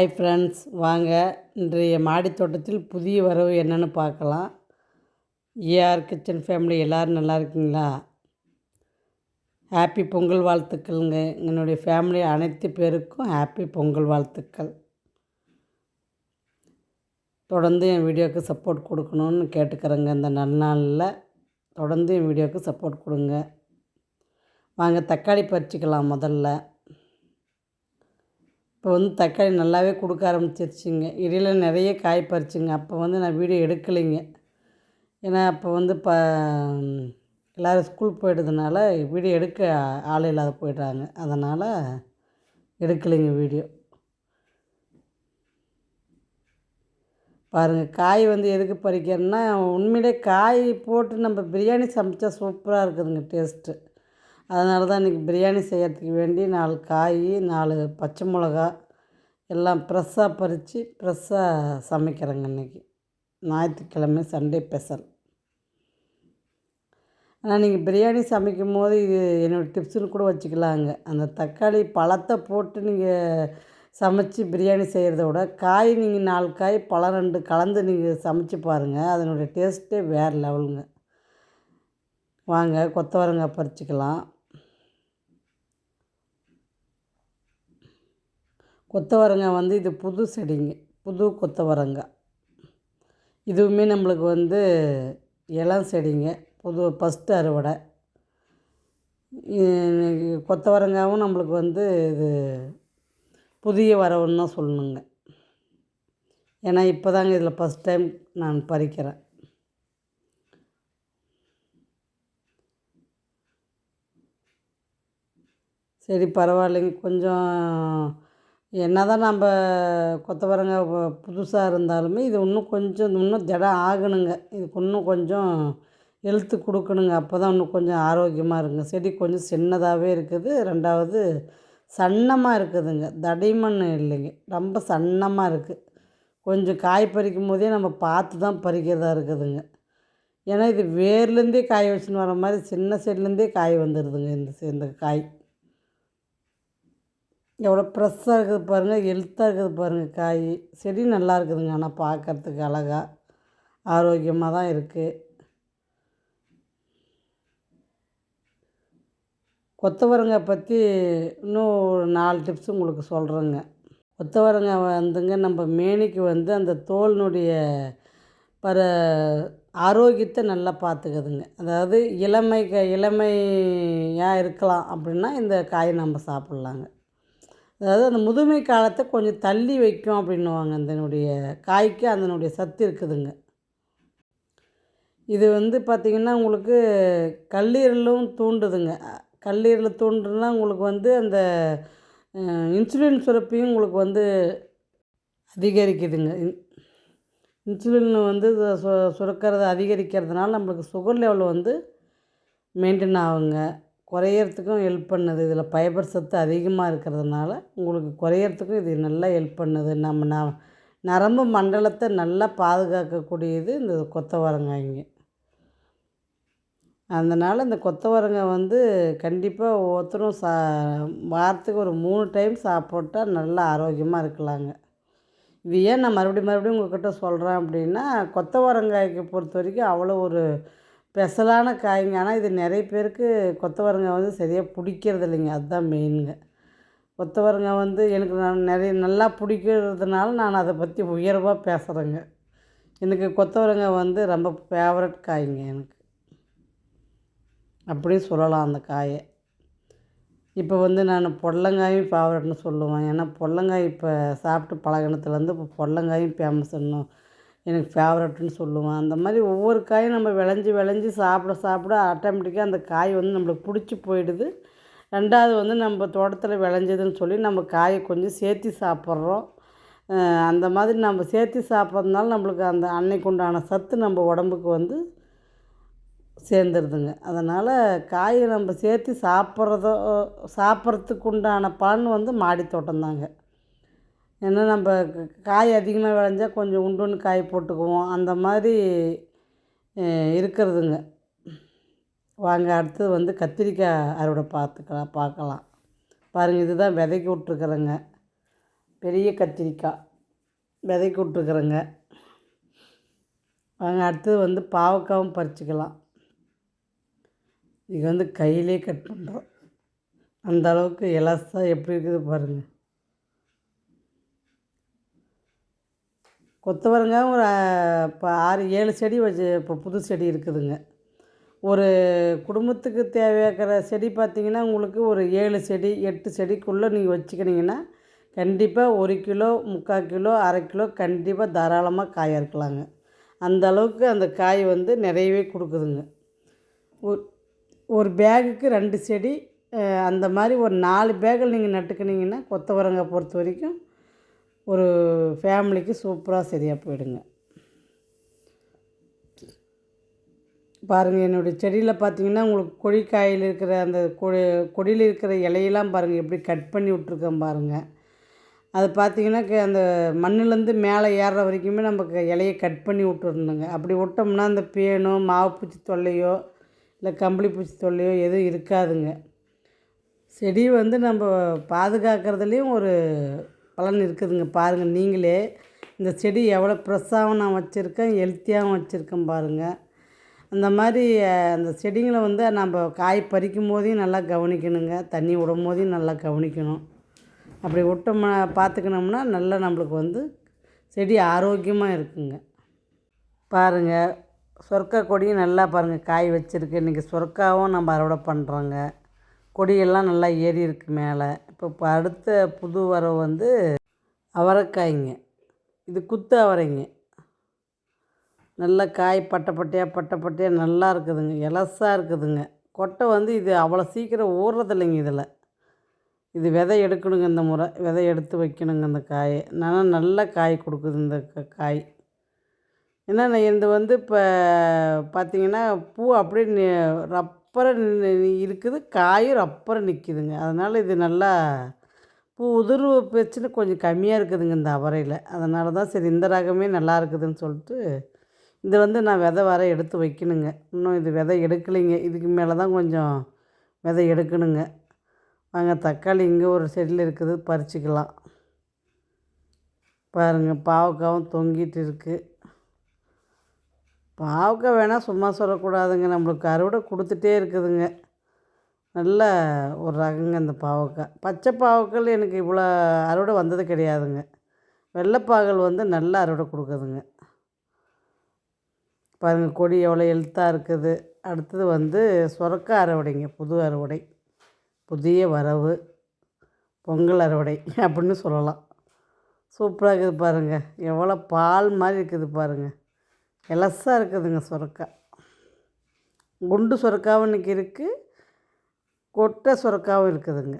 Hi friends வாங்க. இன்றைய மாடித் தோட்டத்தில் புதிய வரவு என்னென்னு பார்க்கலாம். ஏஆர் கிச்சன் ஃபேமிலி எல்லோரும் நல்லா இருக்கீங்களா? ஹாப்பி பொங்கல் வாழ்த்துக்கள்ங்க. என்னுடைய ஃபேமிலி அனைத்து பேருக்கும் ஹாப்பி பொங்கல் வாழ்த்துக்கள். தொடர்ந்து என் வீடியோவுக்கு சப்போர்ட் கொடுக்கணுன்னு கேட்டுக்கிறேங்க. இந்த நன்னாளில் தொடர்ந்து என் வீடியோவுக்கு சப்போர்ட் கொடுங்க. வாங்க தக்காளி பறிச்சிக்கலாம் முதல்ல. இப்போ வந்து தக்காளி நல்லாவே கொடுக்க ஆரம்பிச்சிருச்சுங்க. இடையில் நிறைய காய் பறிச்சுங்க. அப்போ வந்து நான் வீடியோ எடுக்கலைங்க. ஏன்னா அப்போ வந்து ப எல்லோரும் ஸ்கூல் போயிட்டதுனால வீடியோ எடுக்க ஆள் இல்லாத போயிட்டாங்க அதனால் எடுக்கலைங்க வீடியோ. பாருங்கள் காய் வந்து எதுக்கு பறிக்கிறேன்னா உண்மையிலே காய் போட்டு நம்ம பிரியாணி சமைச்சா சூப்பராக இருக்குதுங்க டேஸ்ட்டு. அதனால தான் இன்றைக்கி பிரியாணி செய்கிறதுக்கு வேண்டி நாலு காய் நாலு பச்சை மிளகா எல்லாம் ஃப்ரெஷ்ஷாக பறித்து ஃப்ரெஷ்ஷாக சமைக்கிறேங்க இன்றைக்கி. ஞாயிற்றுக்கிழமை சண்டே ஸ்பெஷல் ஆனால் நீங்கள் பிரியாணி சமைக்கும் போது இது என்னோடய டிப்ஸுன்னு கூட வச்சுக்கலாங்க. அந்த தக்காளி பழத்தை போட்டு நீங்கள் சமைச்சி பிரியாணி செய்கிறத விட காய் நீங்கள் நாலு காய் பழம் ரெண்டு கலந்து நீங்கள் சமைச்சு பாருங்கள் அதனுடைய டேஸ்ட்டே வேறு லெவலுங்க வாங்க கொத்தவரங்காய் பறிச்சிக்கலாம். கொத்தவரங்காய் வந்து இது புது செடிங்க புது கொத்தவரங்காய் இதுவுமே நம்மளுக்கு வந்து இளம் செடிங்க புது ஃபஸ்ட்டு அறுவடை. கொத்தவரங்காவும் நம்மளுக்கு வந்து இது புதிய வரவுன்னு தான் சொல்லணுங்க. ஏன்னா இப்போ தாங்க இதில் ஃபஸ்ட் டைம் நான் பறிக்கிறேன். சரி பரவாயில்லைங்க. கொஞ்சம் என்ன தான் நம்ம கொத்தவரங்காய் புதுசாக இருந்தாலுமே இது இன்னும் கொஞ்சம் இன்னும் திடம் ஆகணுங்க. இதுக்கு இன்னும் கொஞ்சம் ஹெல்த்து கொடுக்கணுங்க. அப்போ தான் இன்னும் கொஞ்சம் ஆரோக்கியமாக இருக்குங்க செடி கொஞ்சம் சின்னதாகவே இருக்குது. ரெண்டாவது சன்னமாக இருக்குதுங்க. தடிமண் இல்லைங்க. ரொம்ப சன்னமாக இருக்குது கொஞ்சம் காய் பறிக்கும் போதே நம்ம பார்த்து தான் பறிக்கிறதா இருக்குதுங்க. ஏன்னா இது வேர்லேருந்தே காய் வச்சுன்னு வர மாதிரி சின்ன செடிலேருந்தே காய் வந்துடுதுங்க இந்த இந்த காய். எவ்வளோ ஃப்ரெஷ்ஷாக இருக்குது பாருங்கள் ஹெல்த்தாக இருக்குது பாருங்கள் காய். செடி நல்லா இருக்குதுங்க ஆனால் பார்க்குறதுக்கு அழகாக ஆரோக்கியமாக தான் இருக்குது கொத்தவரங்காய் பற்றி இன்னும் ஒரு நாலு டிப்ஸ் உங்களுக்கு சொல்கிறேங்க கொத்தவரங்காய் வந்துங்க நம்ம மேனிக்கு வந்து அந்த தோலினுடைய பர ஆரோக்கியத்தை நல்லா பார்த்துக்குதுங்க. அதாவது இளமை க இளமையாக இருக்கலாம் அப்படின்னா இந்த காயை நம்ம சாப்பிட்லாங்க. அதாவது அந்த முதுமை காலத்தை கொஞ்சம் தள்ளி வைக்கும் அப்படின்னுவாங்க. அதனுடைய காய்க்கு அதனுடைய சத்து இருக்குதுங்க. இது வந்து பார்த்திங்கன்னா உங்களுக்கு கல்லீரலும் தூண்டுதுங்க. கல்லீரல் தூண்டுனா உங்களுக்கு வந்து அந்த இன்சுலின் சுரப்பியும் உங்களுக்கு வந்து அதிகரிக்குதுங்க. இன்சுலின் வந்து சு சுரக்கிறது அதிகரிக்கிறதுனால நம்மளுக்கு சுகர் லெவல் வந்து மெயின்டைன் ஆகுங்க. குறையறதுக்கும் ஹெல்ப் பண்ணுது. இதில் ஃபைபர் சத்து அதிகமாக இருக்கிறதுனால உங்களுக்கு குறையறதுக்கும் இது நல்லா ஹெல்ப் பண்ணுது. நம்ம ந நரம்பு மண்டலத்தை நல்லா பாதுகாக்கக்கூடியது இந்த கொத்தவரங்காய்ங்க. அதனால் இந்த கொத்தவரங்காய் வந்து கண்டிப்பாக ஒவ்வொருத்தரும் சா வாரத்துக்கு ஒரு மூணு டைம் சாப்பிட்டா நல்லா ஆரோக்கியமாக இருக்கலாங்க. இது ஏன் நான் மறுபடியும் மறுபடியும் உங்கள்கிட்ட சொல்கிறேன் அப்படின்னா கொத்தவரங்காய்க்கு பொறுத்த வரைக்கும் அவ்வளோ ஒரு ஸ்பெஷலான காய்ங்க. ஆனால் இது நிறைய பேருக்கு கொத்தவரங்காய் வந்து சரியாக பிடிக்கிறது இல்லைங்க அதுதான் மெயினுங்க கொத்தவரங்காய் வந்து எனக்கு நான் நிறைய நல்லா பிடிக்கிறதுனால நான் அதை பற்றி உயர்வாக பேசுகிறேங்க எனக்கு கொத்தவரங்காய் வந்து ரொம்ப ஃபேவரட் காய்ங்க எனக்கு. அப்படியும் சொல்லலாம் அந்த காயை. இப்போ வந்து நான் பொடலங்காயும் ஃபேவரட்னு சொல்லுவேன். ஏன்னா பொடலங்காய் இப்போ சாப்பிட்டு பழகினத்துலேருந்து இப்போ பொடலங்காயும் ஃபேமஸ்ன்னு எனக்கு ஃபேவரட்னு சொல்லுவான். அந்த மாதிரி ஒவ்வொரு காயும் நம்ம விளைஞ்சி விளைஞ்சி சாப்பிட சாப்பிட ஆட்டோமேட்டிக்காக அந்த காய் வந்து நம்மளுக்கு பிடிச்சி போயிடுது. ரெண்டாவது வந்து நம்ம தோட்டத்தில் விளைஞ்சதுன்னு சொல்லி நம்ம காயை கொஞ்சம் சேர்த்து சாப்பிட்றோம். அந்த மாதிரி நம்ம சேர்த்து சாப்பிட்றதுனால நம்மளுக்கு அந்த அன்னைக்கு உண்டான சத்து நம்ம உடம்புக்கு வந்து சேர்ந்துருதுங்க. அதனால் காயை நம்ம சேர்த்து சாப்பிட்றதோ சாப்பிட்றதுக்கு உண்டான பலன் வந்து மாடி தாங்க ஏன்னா நம்ம காய் அதிகமாக விளைஞ்சா கொஞ்சம் உண்டுன்னு காய் போட்டுக்குவோம். அந்த மாதிரி இருக்கிறதுங்க. வாங்க அடுத்தது வந்து கத்திரிக்காய் அறுவடை பார்த்துக்கலாம் பார்க்கலாம். பாருங்கள் இதுதான் விதைக்கு விட்ருக்குறேங்க பெரிய கத்திரிக்காய். விதைக்கு விட்ருக்குறேங்க வாங்க அடுத்தது வந்து பாவக்காவும் பறிச்சிக்கலாம். இது வந்து கையிலே கட் பண்ணுறோம் அந்த அளவுக்கு எலசாக எப்படி இருக்குது பாருங்கள் கொத்தவரங்காய் ஒரு இப்போ ஆறு ஏழு செடி வச்சு இப்போ புது செடி இருக்குதுங்க. ஒரு குடும்பத்துக்கு தேவையாக்கிற செடி பார்த்திங்கன்னா உங்களுக்கு ஒரு ஏழு செடி எட்டு செடிக்குள்ளே நீங்கள் வச்சுக்கினீங்கன்னா கண்டிப்பாக ஒரு கிலோ முக்கால் கிலோ அரை கிலோ கண்டிப்பாக தாராளமாக காயாக இருக்கலாங்க. அந்த அளவுக்கு அந்த காய் வந்து நிறையவே கொடுக்குதுங்க. ஒரு ஒரு பேகுக்கு ரெண்டு செடி அந்த மாதிரி ஒரு நாலு பேக்கில் நீங்கள் நட்டுக்கினீங்கன்னா கொத்தவரங்காய் பொறுத்த வரைக்கும் ஒரு ஃபேமிலிக்கு சூப்பராக சரியாக போயிடுங்க. பாருங்கள் என்னுடைய செடியில் பார்த்தீங்கன்னா உங்களுக்கு கொடிக்காயில் இருக்கிற அந்த கொடி கொடியில் இருக்கிற இலையெல்லாம் பாருங்கள் எப்படி கட் பண்ணி விட்ருக்கேன் பாருங்கள் அது பார்த்திங்கன்னா அந்த மண்ணுலேருந்து மேலே ஏறுற வரைக்குமே நமக்கு இலையை கட் பண்ணி விட்டுருணுங்க அப்படி விட்டோம்னா அந்த பேனோ மாவு பூச்சி தொல்லையோ இல்லை கம்பளி பூச்சி தொல்லையோ எதுவும் இருக்காதுங்க. செடி வந்து நம்ம பாதுகாக்கிறதுலேயும் ஒரு பலன் இருக்குதுங்க பாருங்கள் நீங்களே இந்த செடி எவ்வளோ ஃப்ரெஷ்ஷாகவும் நான் வச்சுருக்கேன் ஹெல்த்தியாகவும் வச்சுருக்கேன் பாருங்கள் அந்த மாதிரி அந்த செடிங்களை வந்து நம்ம காய் பறிக்கும் போதையும் நல்லா கவனிக்கணுங்க. தண்ணி விடும் போதையும் நல்லா கவனிக்கணும். அப்படி விட்டோம்னா பார்த்துக்கணும்னா நல்லா நம்மளுக்கு வந்து செடி ஆரோக்கியமாக இருக்குங்க. பாருங்கள் சொர்க்கா கொடியும் நல்லா பாருங்கள் காய் வச்சுருக்கு. இன்றைக்கி சொர்க்காவும் நம்ம அறுவடை பண்ணுறோங்க கொடியெல்லாம் நல்லா ஏறி இருக்குது மேலே. இப்போ இப்போ அடுத்த புது வரவு வந்து அவரைக்காய்ங்க. இது குத்து அவரைங்க. நல்ல காய் பட்டை பட்டையாக பட்டை பட்டையாக நல்லா இருக்குதுங்க. எலசாக இருக்குதுங்க. கொட்டை வந்து இது அவ்வளோ சீக்கிரம் ஊறுறதில்லைங்க இதில். இது விதை எடுக்கணுங்க இந்த முறை. விதை எடுத்து வைக்கணுங்க அந்த காயை. ஆனால் நல்ல காய் கொடுக்குது இந்த காய். ஏன்னா இது வந்து இப்போ பார்த்திங்கன்னா பூ அப்படியே ரப் ரப்பரை இருக்குது. காயும் ரப்பரை நிற்கிதுங்க அதனால் இது நல்லா பூ உதிர்வு பிரச்சனை கொஞ்சம் கம்மியாக இருக்குதுங்க இந்த அவரையில். அதனால தான் சரி இந்த ரகமே நல்லா இருக்குதுன்னு சொல்லிட்டு இது வந்து நான் விதை வர எடுத்து வைக்கணுங்க. இன்னும் இது விதை எடுக்கலைங்க. இதுக்கு மேலே தான் கொஞ்சம் விதை எடுக்கணுங்க. வாங்க தக்காளி இங்கே ஒரு செடியில் இருக்குது. பறிச்சிக்கலாம். பாருங்கள் பாவக்காவும் தொங்கிட்டு இருக்குது பாவக்காய் வேணால் சும்மா சொல்லக்கூடாதுங்க. நம்மளுக்கு அறுவடை கொடுத்துட்டே இருக்குதுங்க. நல்ல ஒரு ரகங்க இந்த பாவக்காய் பச்சை பாவக்காய் எனக்கு இவ்வளோ அறுவடை வந்தது கிடையாதுங்க. வெள்ளைப்பாகல் வந்து நல்ல அறுவடை கொடுக்குதுங்க. பாருங்கள் கொடி எவ்வளோ எழுத்தாக இருக்குது. அடுத்தது வந்து சுரக்க அறுவடைங்க புது அறுவடை புதிய வரவு பொங்கல் அறுவடை அப்படின்னு சொல்லலாம். சூப்பராக இருக்குது பாருங்கள் எவ்வளோ பால் மாதிரி இருக்குது பாருங்கள் எலசாக இருக்குதுங்க சுரக்காய் குண்டு சுரக்காவும் இன்றைக்கி இருக்குது கொட்டை சுரக்காவும் இருக்குதுங்க.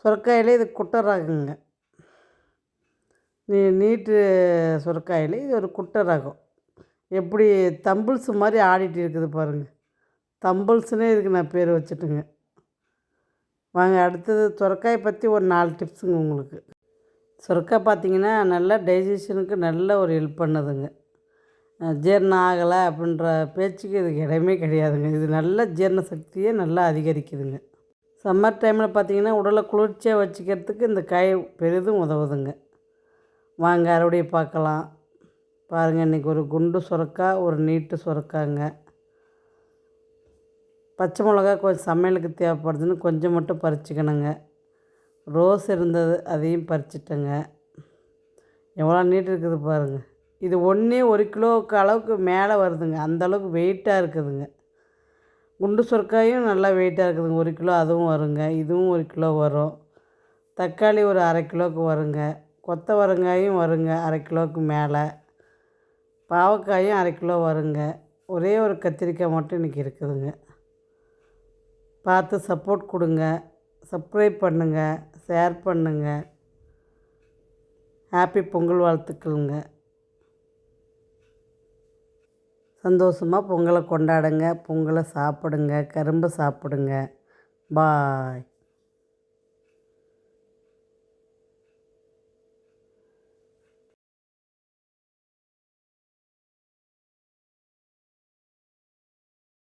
சுரக்காயிலே இது குட்டை ரகங்க நீ நீட்டு சுரக்காயில் இது ஒரு குட்டை ரகம் எப்படி தம்பிள்ஸ் மாதிரி ஆடிட்டு இருக்குது பாருங்கள் தம்பிள்ஸ்னே இதுக்கு நான் பேர் வச்சுட்டுங்க. வாங்க அடுத்தது சுரக்காயை பற்றி ஒரு நாலு டிப்ஸுங்க உங்களுக்கு. சுரக்காய் பார்த்திங்கன்னா நல்லா டைஜஷனுக்கு நல்ல ஒரு ஹெல்ப் பண்ணுதுங்க. ஜீரணம் ஆகலை அப்படின்ற பேச்சுக்கு இதுக்கு இடமே கிடையாதுங்க. இது நல்ல ஜீரண சக்தியை நல்லா அதிகரிக்குதுங்க. சம்மர் டைமில் பார்த்திங்கன்னா உடலை குளிர்ச்சியாக வச்சுக்கிறதுக்கு இந்த காய் பெரிதும் உதவுதுங்க. வாங்க அறுவடையை பார்க்கலாம். பாருங்கள் இன்றைக்கி ஒரு குண்டு சுரக்கா ஒரு நீட்டு சுரக்காங்க. பச்சை மிளகா கொஞ்சம் சமையலுக்கு தேவைப்படுதுன்னு கொஞ்சம் மட்டும் பறிச்சுக்கணுங்க. ரோஸ் இருந்தது அதையும் பறிச்சிட்டேங்க. எவ்வளோ நீட் இருக்குது பாருங்கள் இது ஒன்றே ஒரு கிலோவுக்கு அளவுக்கு மேலே வருதுங்க. அந்தளவுக்கு வெயிட்டாக இருக்குதுங்க. குண்டு சுரக்காயும் நல்லா வெயிட்டாக இருக்குதுங்க. ஒரு கிலோ அதுவும் வருங்க. இதுவும் ஒரு கிலோ வரும். தக்காளி ஒரு அரை கிலோவுக்கு வருங்க. கொத்தவரங்காயும் வருங்க. அரை கிலோவுக்கு மேலே. பாவக்காயும் அரை கிலோ வருங்க. ஒரே ஒரு கத்திரிக்காய் மட்டும் இன்றைக்கி இருக்குதுங்க. பார்த்து சப்போர்ட் கொடுங்க. சப்ஸ்கிரைப் பண்ணுங்கள் ஷேர் பண்ணுங்கள் ஹாப்பி பொங்கல் வாழ்த்துக்கள்ங்க. சந்தோஷமாக பொங்கலை கொண்டாடுங்க பொங்கலை சாப்பிடுங்க கரும்பு சாப்பிடுங்க. பாய்